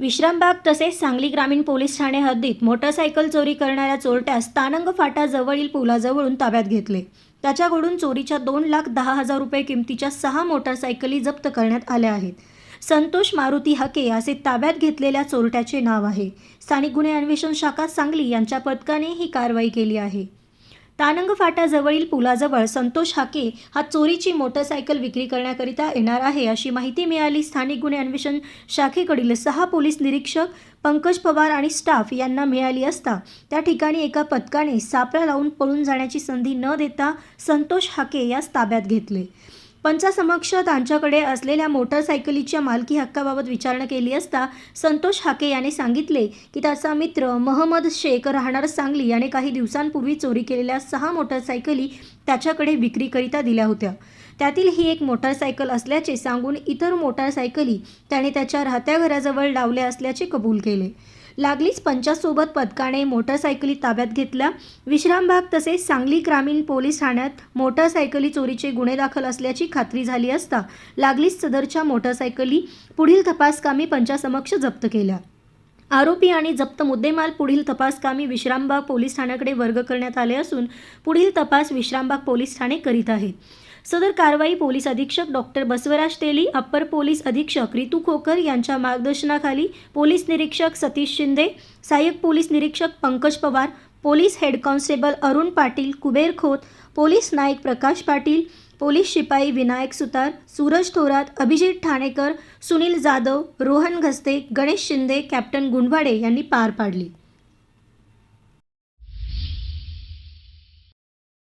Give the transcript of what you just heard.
विश्रामबाग तसेच सांगली ग्रामीण पोलीस ठाणे हद्दीत मोटरसायकल चोरी करणाऱ्या चोरट्यास तानंग फाटा जवळील पुलाजवळून ताब्यात घेतले. त्याच्याकडून चोरीच्या दोन लाख दहा हजार रुपये किमतीच्या सहा मोटरसायकली जप्त करण्यात आल्या आहेत. संतोष मारुती हके असे ताब्यात घेतलेल्या चोरट्याचे नाव आहे. स्थानिक गुन्हे अन्वेषण शाखा सांगली यांच्या पथकाने ही कारवाई केली आहे. तानंग फाटाजवळील पुलाजवळ संतोष हाके हा चोरीची मोटरसायकल विक्री करण्याकरिता येणार आहे अशी माहिती मिळाली. स्थानिक गुन्हे अन्वेषण शाखेकडील सहा पोलीस निरीक्षक पंकज पवार आणि स्टाफ यांना मिळाली असता त्या ठिकाणी एका पथकाने सापळा लावून पळून जाण्याची संधी न देता संतोष हाके यास ताब्यात घेतले. पंचासमक्ष त्यांच्याकडे असलेल्या मोटरसायकलीच्या मालकी हक्काबाबत विचारणा केली असता संतोष हाके याने सांगितले की त्याचा मित्र महमद शेख राहणार सांगली याने काही दिवसांपूर्वी चोरी केलेल्या सहा मोटरसायकली त्याच्याकडे विक्रीकरिता दिल्या होत्या. त्यातील ही एक मोटरसायकल असल्याचे सांगून इतर मोटारसायकली त्याने त्याच्या राहत्या घराजवळ लावल्या असल्याचे कबूल केले. लागलीच पंचासोबत पथकाने मोटरसायकली ताब्यात घेतल्या. विश्रामबाग तसेच सांगली ग्रामीण पोलीस ठाण्यात मोटरसायकली चोरीचे गुन्हे दाखल असल्याची खात्री झाली असता लागलीच सदरच्या मोटरसायकली पुढील तपासकामी पंचासमक्ष जप्त केल्या. आरोपी आणि जप्त मुद्देमाल पुढील तपासकामी विश्रामबाग पोलीस ठाण्याकडे वर्ग करण्यात आले असून पुढील तपास विश्रामबाग पोलीस ठाणे करीत आहेत सदर कारवाई पोलीस अधीक्षक doctor Basavaraj Teli upper police अधीक्षक रितू खोकर यांच्या मार्गदर्शनाखाली पोलीस निरीक्षक सतीश शिंदे सहाय्यक पोलीस निरीक्षक Pankaj Pawar police head constable Arun Patil Kuber Khot police Naik Prakash Patil police शिपाई विनायक सुतार सूरज थोरात अभिजित ठाणेकर सुनील जाधव रोहन घस्ते गणेश शिंदे कॅप्टन गुंडवाडे यांनी पार पाडली.